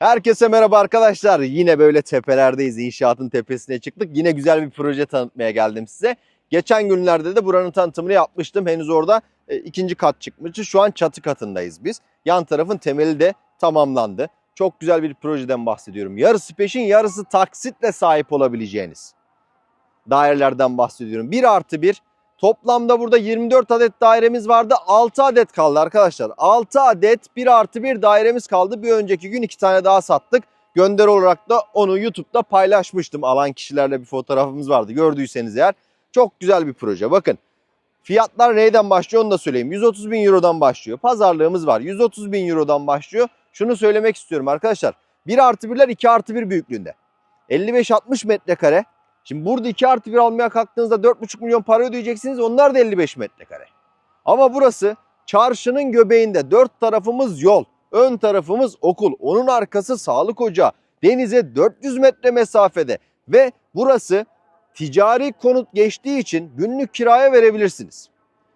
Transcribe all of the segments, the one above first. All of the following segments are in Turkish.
Herkese merhaba arkadaşlar. Yine böyle tepelerdeyiz. İnşaatın tepesine çıktık. Yine güzel bir proje tanıtmaya geldim size. Geçen günlerde de buranın tanıtımını yapmıştım. Henüz orada e, ikinci kat çıkmıştı. Şu an çatı katındayız biz. Yan tarafın temeli de tamamlandı. Çok güzel bir projeden bahsediyorum. Yarısı peşin yarısı taksitle sahip olabileceğiniz dairelerden bahsediyorum. 1 artı 1 Toplamda burada 24 adet dairemiz vardı. 6 adet kaldı arkadaşlar. 6 adet 1 artı 1 dairemiz kaldı. Bir önceki gün 2 tane daha sattık. Gönder olarak da onu YouTube'da paylaşmıştım. Alan kişilerle bir fotoğrafımız vardı. Gördüyseniz eğer. Çok güzel bir proje. Bakın fiyatlar neyden başlıyor onu da söyleyeyim. 130 bin Euro'dan başlıyor. Pazarlığımız var. 130 bin Euro'dan başlıyor. Şunu söylemek istiyorum arkadaşlar. 1 artı 1'ler 2 artı 1 büyüklüğünde. 55-60 metrekare. Şimdi burada 2 artı 1 almaya kalktığınızda 4,5 milyon para ödeyeceksiniz. Onlar da 55 metrekare. Ama burası çarşının göbeğinde. Dört tarafımız yol. Ön tarafımız okul. Onun arkası sağlık ocağı. Denize 400 metre mesafede. Ve burası ticari konut geçtiği için günlük kiraya verebilirsiniz.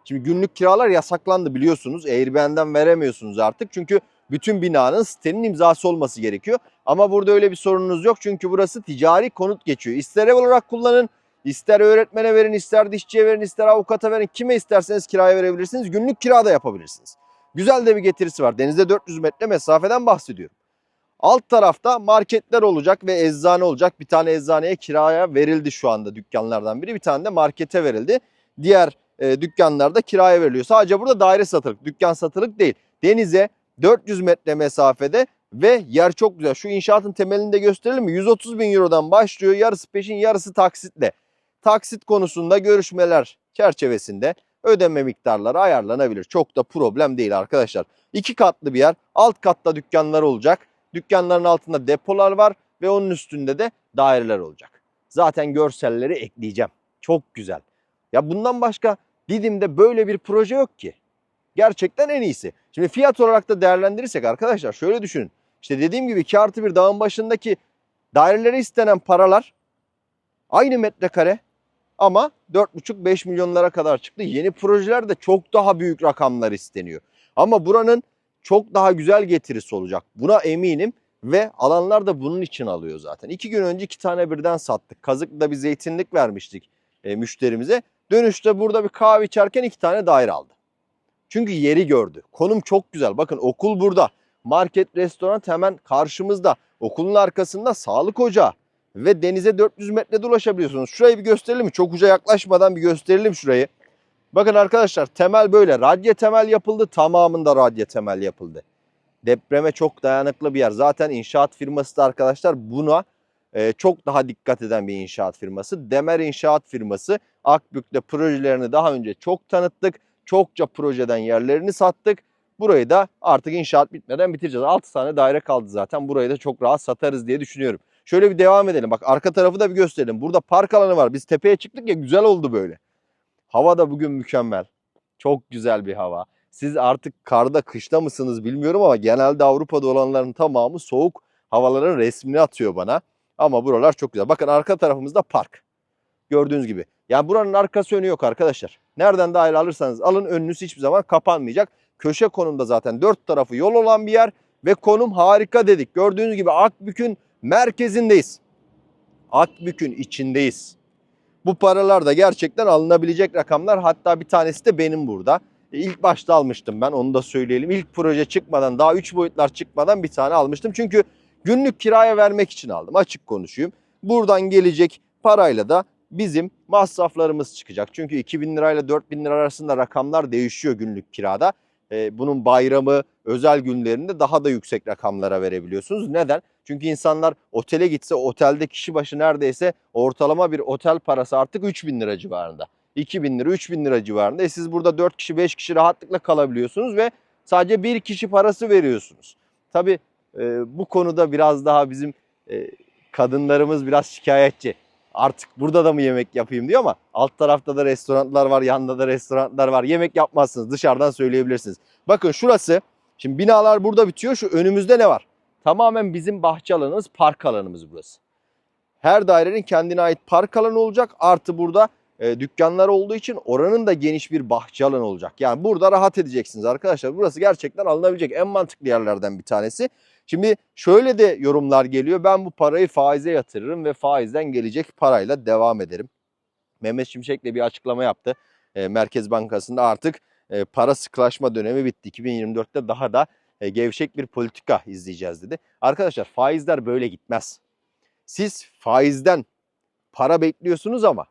Şimdi günlük kiralar yasaklandı biliyorsunuz. Airbnb'den veremiyorsunuz artık. Çünkü bütün binanın sitenin imzası olması gerekiyor. Ama burada öyle bir sorununuz yok çünkü burası ticari konut geçiyor. İster ev olarak kullanın, ister öğretmene verin, ister dişçiye verin, ister avukata verin. Kime isterseniz kiraya verebilirsiniz. Günlük kira da yapabilirsiniz. Güzel de bir getirisi var. Denizde 400 metre mesafeden bahsediyorum. Alt tarafta marketler olacak ve eczane olacak. Bir tane eczaneye kiraya verildi şu anda dükkanlardan biri. Bir tane de markete verildi. Diğer e, dükkanlarda kiraya veriliyor. Sadece burada daire satılık, dükkan satılık değil. Denize 400 metre mesafede ve yer çok güzel. Şu inşaatın temelini de gösterelim mi? 130 bin Euro'dan başlıyor. Yarısı peşin yarısı taksitle. Taksit konusunda görüşmeler çerçevesinde ödeme miktarları ayarlanabilir. Çok da problem değil arkadaşlar. İki katlı bir yer. Alt katta dükkanlar olacak. Dükkanların altında depolar var ve onun üstünde de daireler olacak. Zaten görselleri ekleyeceğim. Çok güzel. Ya bundan başka Didim'de böyle bir proje yok ki. Gerçekten en iyisi. Şimdi fiyat olarak da değerlendirirsek arkadaşlar şöyle düşünün. İşte dediğim gibi 2 artı 1 dağın başındaki dairelere istenen paralar aynı metrekare ama 4,5-5 milyonlara kadar çıktı. Yeni projelerde çok daha büyük rakamlar isteniyor. Ama buranın çok daha güzel getirisi olacak. Buna eminim ve alanlar da bunun için alıyor zaten. İki gün önce iki tane birden sattık. Kazıklı'da bir zeytinlik vermiştik e, müşterimize. Dönüşte burada bir kahve içerken iki tane daire aldı. Çünkü yeri gördü. Konum çok güzel. Bakın okul burada. Market, restoran hemen karşımızda. Okulun arkasında sağlık ocağı. Ve denize 400 metrede ulaşabiliyorsunuz. Şurayı bir gösterelim mi? Çok uca yaklaşmadan bir gösterelim şurayı. Bakın arkadaşlar temel böyle. Radye temel yapıldı. Tamamında radye temel yapıldı. Depreme çok dayanıklı bir yer. Zaten inşaat firması da arkadaşlar buna e, çok daha dikkat eden bir inşaat firması. Demer İnşaat firması. Akbük'te projelerini daha önce çok tanıttık. Çokça projeden yerlerini sattık. Burayı da artık inşaat bitmeden bitireceğiz. 6 tane daire kaldı zaten. Burayı da çok rahat satarız diye düşünüyorum. Şöyle bir devam edelim. Bak arka tarafı da bir gösterelim. Burada park alanı var. Biz tepeye çıktık ya güzel oldu böyle. Hava da bugün mükemmel. Çok güzel bir hava. Siz artık karda kışta mısınız bilmiyorum ama genelde Avrupa'da olanların tamamı soğuk havaların resmini atıyor bana. Ama buralar çok güzel. Bakın arka tarafımızda park. Gördüğünüz gibi. Yani buranın arkası önü yok arkadaşlar. Nereden daire alırsanız alın önünüz hiçbir zaman kapanmayacak. Köşe konumda zaten dört tarafı yol olan bir yer ve konum harika dedik. Gördüğünüz gibi Akbük'ün merkezindeyiz. Akbük'ün içindeyiz. Bu paralar da gerçekten alınabilecek rakamlar. Hatta bir tanesi de benim burada. E, İlk başta almıştım ben onu da söyleyelim. İlk proje çıkmadan daha 3 boyutlar çıkmadan bir tane almıştım. Çünkü günlük kiraya vermek için aldım açık konuşayım. Buradan gelecek parayla da bizim masraflarımız çıkacak. Çünkü 2000 lirayla 4000 lira arasında rakamlar değişiyor günlük kirada. Ee, bunun bayramı, özel günlerinde daha da yüksek rakamlara verebiliyorsunuz. Neden? Çünkü insanlar otele gitse otelde kişi başı neredeyse ortalama bir otel parası artık 3000 lira civarında. 2000 lira, 3000 lira civarında. E siz burada 4 kişi, 5 kişi rahatlıkla kalabiliyorsunuz ve sadece bir kişi parası veriyorsunuz. Tabii e, bu konuda biraz daha bizim e, kadınlarımız biraz şikayetçi artık burada da mı yemek yapayım diyor ama alt tarafta da restoranlar var, yanında da restoranlar var. Yemek yapmazsınız dışarıdan söyleyebilirsiniz. Bakın şurası, şimdi binalar burada bitiyor. Şu önümüzde ne var? Tamamen bizim bahçe alanımız, park alanımız burası. Her dairenin kendine ait park alanı olacak. Artı burada e, dükkanlar olduğu için oranın da geniş bir bahçe alanı olacak. Yani burada rahat edeceksiniz arkadaşlar. Burası gerçekten alınabilecek en mantıklı yerlerden bir tanesi. Şimdi şöyle de yorumlar geliyor. Ben bu parayı faize yatırırım ve faizden gelecek parayla devam ederim. Mehmet Şimşek de bir açıklama yaptı. E, Merkez Bankası'nda artık e, para sıkılaşma dönemi bitti. 2024'te daha da e, gevşek bir politika izleyeceğiz dedi. Arkadaşlar faizler böyle gitmez. Siz faizden para bekliyorsunuz ama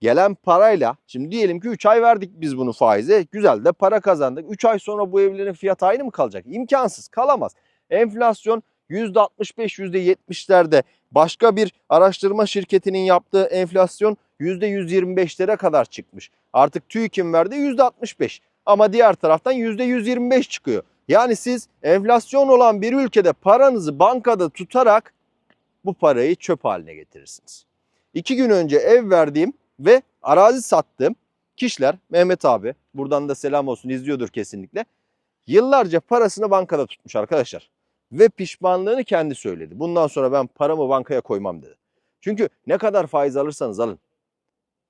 gelen parayla şimdi diyelim ki 3 ay verdik biz bunu faize. Güzel de para kazandık. 3 ay sonra bu evlerin fiyatı aynı mı kalacak? İmkansız kalamaz. Enflasyon %65 %70'lerde başka bir araştırma şirketinin yaptığı enflasyon %125'lere kadar çıkmış. Artık TÜİK'in verdiği %65 ama diğer taraftan %125 çıkıyor. Yani siz enflasyon olan bir ülkede paranızı bankada tutarak bu parayı çöp haline getirirsiniz. İki gün önce ev verdiğim ve arazi sattığım kişiler Mehmet abi buradan da selam olsun izliyordur kesinlikle. Yıllarca parasını bankada tutmuş arkadaşlar. Ve pişmanlığını kendi söyledi. Bundan sonra ben paramı bankaya koymam dedi. Çünkü ne kadar faiz alırsanız alın.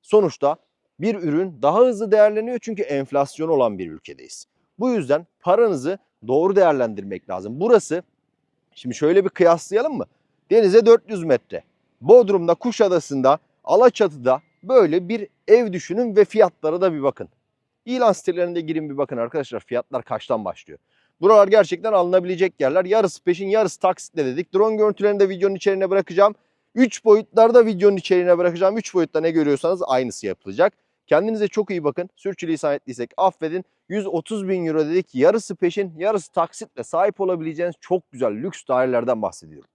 Sonuçta bir ürün daha hızlı değerleniyor çünkü enflasyon olan bir ülkedeyiz. Bu yüzden paranızı doğru değerlendirmek lazım. Burası şimdi şöyle bir kıyaslayalım mı? Denize 400 metre. Bodrum'da, Kuşadası'nda, Alaçatı'da böyle bir ev düşünün ve fiyatlara da bir bakın. İlan sitelerinde girin bir bakın arkadaşlar fiyatlar kaçtan başlıyor. Buralar gerçekten alınabilecek yerler. Yarısı peşin yarısı taksitle dedik. Drone görüntülerini de videonun içeriğine bırakacağım. 3 boyutlarda videonun içeriğine bırakacağım. 3 boyutta ne görüyorsanız aynısı yapılacak. Kendinize çok iyi bakın. Sürçülisan ettiysek affedin. 130 bin euro dedik. Yarısı peşin yarısı taksitle sahip olabileceğiniz çok güzel lüks dairelerden bahsediyorum.